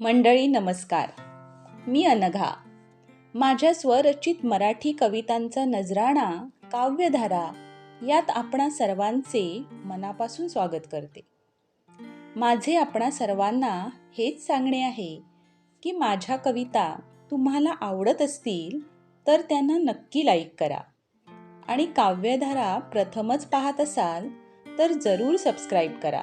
मंडळी नमस्कार. मी अनघा. माझ्या स्वरचित मराठी कवितांचा नजराणा काव्यधारा यात आपणा सर्वांचे मनापासून स्वागत करते. माझे आपणा सर्वांना हेच सांगणे आहे की माझ्या कविता तुम्हाला आवडत असतील तर त्यांना नक्की लाईक करा. आणि काव्यधारा प्रथमच पाहत असाल तर जरूर सबस्क्राईब करा.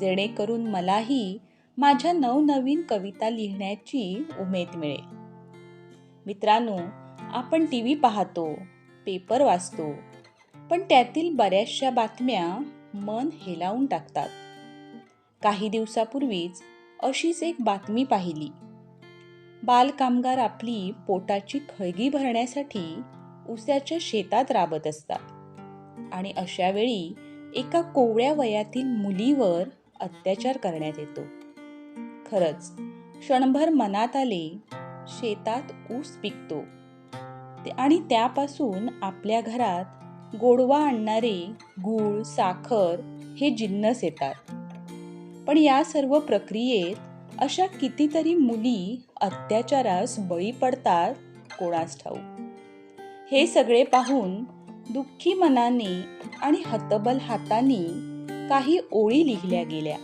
जेणेकरून मलाही माझ्या नवनवीन कविता लिहिण्याची उमेद मिळेल. मित्रांनो आपण टी व्ही पाहतो पेपर वाचतो पण त्यातील बऱ्याचशा बातम्या मन हेलावून टाकतात. काही दिवसापूर्वीच अशीच एक बातमी पाहिली. बालकामगार आपली पोटाची खळगी भरण्यासाठी उसाच्या शेतात राबत असतात. आणि अशावेळी एका कोवळ्या वयातील मुलीवर अत्याचार करण्यात येतो. खरंच. क्षणभर मनात आले शेतात ऊस पिकतो. आणि त्यापासून आपल्या घरात गोडवा आणणारे गूळ साखर हे जिन्नस येतात. पण या सर्व प्रक्रियेत अशा कितीतरी मुली अत्याचारास बळी पडतात कोणास ठाऊ हे सगळे पाहून दुःखी मनाने आणि हतबल हातांनी काही ओळी लिहिल्या गेल्या.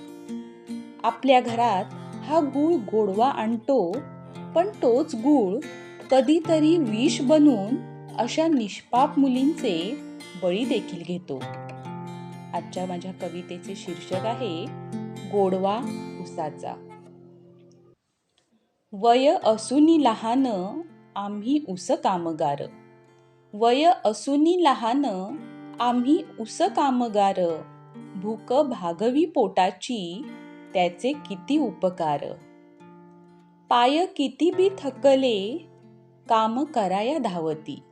आपल्या घरात हा गूळ गोडवा आणतो पण तोच गूळ कधीतरी विष बनून अशा निष्पाप मुलींचे बळी देखील घेतो. आजच्या माझ्या कवितेचे शीर्षक आहे गोडवा उसाचा. वय असुनी लहान आम्ही उस कामगार. वय असुनी लहान आम्ही उस कामगार. भूक भागवी पोटाची त्याचे किती उपकार. पाय किती बी थकले काम कराया धावती.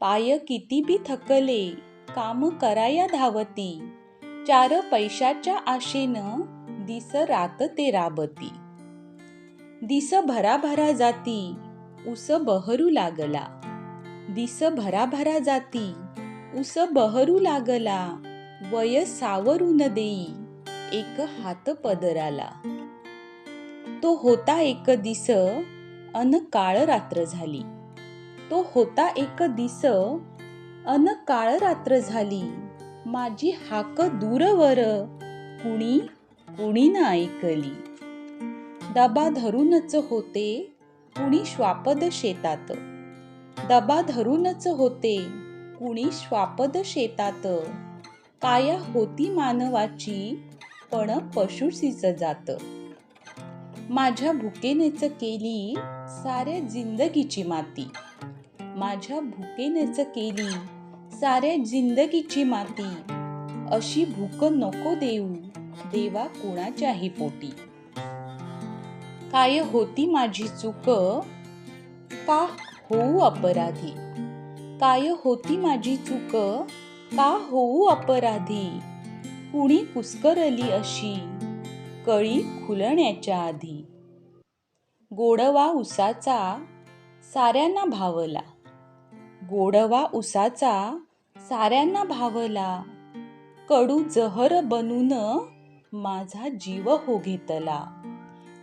पाय किती बी थकले काम कराया धावती. चार पैशाच्या आशेनं दिस रात ते राबती. दिस भराभरा जाती उस बहरू लागला. दिस भराभरा जाती उस बहरू लागला वय सावरून देई. एक हात पदराला. तो होता एक दिस अन काळ रात्र झाली. तो होता एक दिस अन काळ रात्र झाली. माझी हाक दूरवर कुणी कुणी ना ऐकली. दबा धरूनच होते कुणी श्वापद शेतात. दबा धरूनच होते कुणी श्वापद शेतात. काया होती मानवाची पण पशुसीच जात. माझ्या भुकेनेच केली साऱ्या जिंदगीची माती. माझ्या भुकेनेच केली साऱ्या जिंदगीची माती. अशी भूक नको देऊ देवा कुणाच्याही पोटी. काय होती माझी चूक? का होऊ अपराधी? काय होती माझी चूक? का होऊ अपराधी? कुणी कुस्करली अशी? कळी खुलण्याच्या आधी. गोडवा उसाचा साऱ्यांना भावला. गोडवा उसाचा साऱ्यांना भावला. कडू जहर बनून माझा जीव हो घेतला.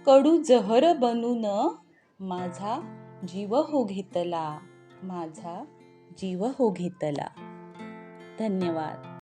कडू जहर बनून माझा जीव हो घेतला. माझा जीव हो घेतला. धन्यवाद.